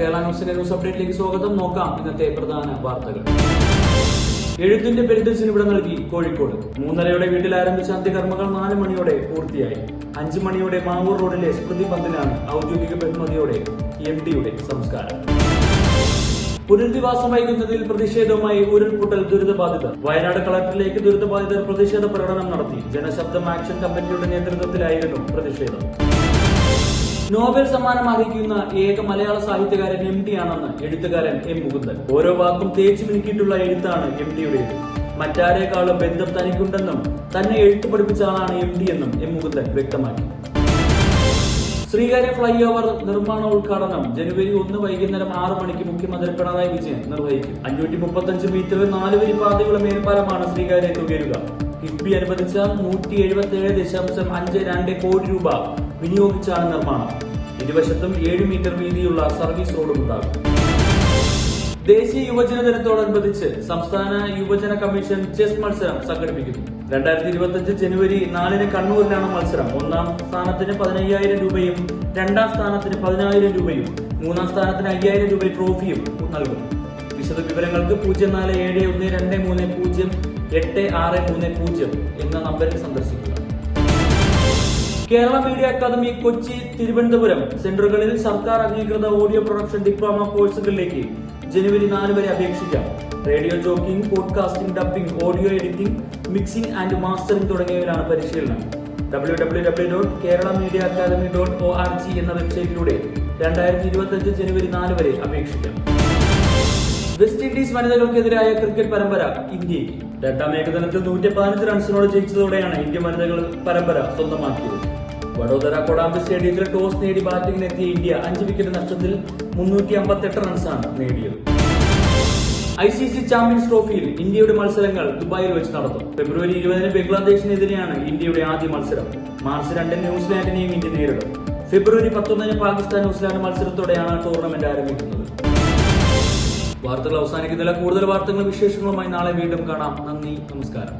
കേരള ന്യൂസിന്റെ ന്യൂസ് അപ്ഡേറ്റിലേക്ക് സ്വാഗതം. നോക്കാം ഇന്നത്തെ പ്രധാന വാർത്തകൾ. എഴുത്തിന്റെ പെരുന്തൽസിന് ഇവിടെ നൽകി കോഴിക്കോട്. മൂന്നരയോടെ വീട്ടിൽ ആരംഭിച്ച അന്ത്യകർമ്മങ്ങൾ നാല് മണിയോടെ പൂർത്തിയായി. അഞ്ചു മണിയോടെ മാവൂർ റോഡിലെ സ്മൃതി പന്തിലാണ് ഔദ്യോഗിക ബഹുമതിയോടെ എം ഡിയുടെ സംസ്കാരം. പുനരധിവാസം വൈകുന്നതിൽ പ്രതിഷേധവുമായി ഉരുൾപൊട്ടൽ ദുരിതബാധിതർ വയനാട് കളക്ടറിലേക്ക് ദുരിതബാധിതർ പ്രതിഷേധ പ്രകടനം നടത്തി. ജനശബ്ദം ആക്ഷൻ കമ്മിറ്റിയുടെ നേതൃത്വത്തിലായിരുന്നു പ്രതിഷേധം. നോബൽ സമ്മാനം അർഹിക്കുന്ന ഏക മലയാള സാഹിത്യകാരൻ എം ടി ആണെന്ന് എഴുത്തുകാരൻ എം മുകുന്ദൻ. ഓരോ വാക്കും തേച്ചു മിനുക്കിയിട്ടുള്ള എഴുത്താണ് എം ടിയുടേത് മറ്റാരേക്കാളും ബന്ധം തനിക്കുണ്ടെന്നും തന്നെ എഴുത്തു പഠിപ്പിച്ച ആളാണ് എം ടി എന്നും എം മുകുന്ദൻ വ്യക്തമാക്കി. ശ്രീകാര്യ ഫ്ലൈ ഓവർ നിർമ്മാണ ഉദ്ഘാടനം ജനുവരി ഒന്ന് വൈകുന്നേരം ആറ് മണിക്ക് മുഖ്യമന്ത്രി പിണറായി വിജയൻ നിർവഹിക്കും. അഞ്ഞൂറ്റി മുപ്പത്തഞ്ച് മീറ്റർ നാല് വരി പാതയുള്ള മേൽപ്പാലമാണ് ശ്രീകാര്യത്ത് ഉയരുക കിഫ്ബി അനുവദിച്ച നൂറ്റി എഴുപത്തി ഏഴ് ദശാംശം അഞ്ച് രണ്ട് കോടി രൂപ വിനിയോഗിച്ചാണ് നിർമ്മാണം. ഇരുവശത്തും ഏഴ് മീറ്റർ വീതിയുള്ള സർവീസ് റോഡും ഉണ്ടാകും. ദേശീയ യുവജന ദിനത്തോടനുബന്ധിച്ച് സംസ്ഥാന യുവജന കമ്മീഷൻ ചെസ് മത്സരം സംഘടിപ്പിക്കുന്നു. രണ്ടായിരത്തി ഇരുപത്തിയഞ്ച് ജനുവരി നാലിന് കണ്ണൂരിലാണ് മത്സരം. ഒന്നാം സ്ഥാനത്തിന് പതിനയ്യായിരം രൂപയും രണ്ടാം സ്ഥാനത്തിന് പതിനായിരം രൂപയും മൂന്നാം സ്ഥാനത്തിന് അയ്യായിരം രൂപ ട്രോഫിയും നൽകും വിശദ വിവരങ്ങൾക്ക് പൂജ്യം നാല് ഏഴ് ഒന്ന് രണ്ട് മൂന്ന് പൂജ്യം എട്ട് ആറ് മൂന്ന് പൂജ്യം എന്ന നമ്പറിൽ സന്ദർശിക്കുക. Kerala media academy Kochi Thiruvananthapuram. സെന്ററുകളിൽ സർക്കാർ അംഗീകൃത ഓഡിയോ പ്രൊഡക്ഷൻ ഡിപ്ലോമ കോഴ്സുകളിലേക്ക് ജനുവരി നാല് വരെ അപേക്ഷിക്കാം. Radio jockeying podcasting dubbing audio editing mixing and mastering തുടങ്ങിയവയിലാണ് പരിശീലനം. W W W dot Kerala media academy dot O R G എന്ന വെബ്സൈറ്റിലൂടെ രണ്ടായിരത്തി ഇരുപത്തി അഞ്ച് ജനുവരി നാല് വരെ അപേക്ഷിക്കാം. ഇൻഡീസ് വനിതകൾക്കെതിരായ ക്രിക്കറ്റ് പരമ്പര ഇന്ത്യയിൽ രണ്ടാം ഏകദിനത്തിൽ നൂറ്റി പതിനഞ്ച് റൺസിനോട് ജയിച്ചതോടെയാണ് ഇന്ത്യ വനിതകൾ പരമ്പര സ്വന്തമാക്കിയത്. വഡോദര കൊടാമ്പ് സ്റ്റേഡിയത്തിൽ ടോസ് നേടി ബാറ്റിംഗിനെത്തിയ ഇന്ത്യ അഞ്ച് വിക്കറ്റ് നഷ്ടത്തിൽ മുന്നൂറ്റി അമ്പത്തെട്ട് റൺസാണ് നേടിയത്. ഐ സി സി ചാമ്പ്യൻസ് ട്രോഫിയിൽ ഇന്ത്യയുടെ മത്സരങ്ങൾ ദുബായിൽ വെച്ച് നടത്തും ഫെബ്രുവരി ഇരുപതിന് ബംഗ്ലാദേശിനെതിരെയാണ് ഇന്ത്യയുടെ ആദ്യ മത്സരം. മാർച്ച് രണ്ടിന് ന്യൂസിലാൻഡിനെയും ഇന്ത്യ നേരിടും. ഫെബ്രുവരി പത്തൊന്നിന് പാകിസ്ഥാൻ ന്യൂസിലാൻഡ് മത്സരത്തോടെയാണ് ടൂർണമെന്റ് ആരംഭിക്കുന്നത്. വാർത്തകൾ അവസാനിക്കുന്നില്ല കൂടുതൽ വാർത്തകളും വിശേഷങ്ങളുമായി നാളെ വീണ്ടും കാണാം. നന്ദി നമസ്കാരം.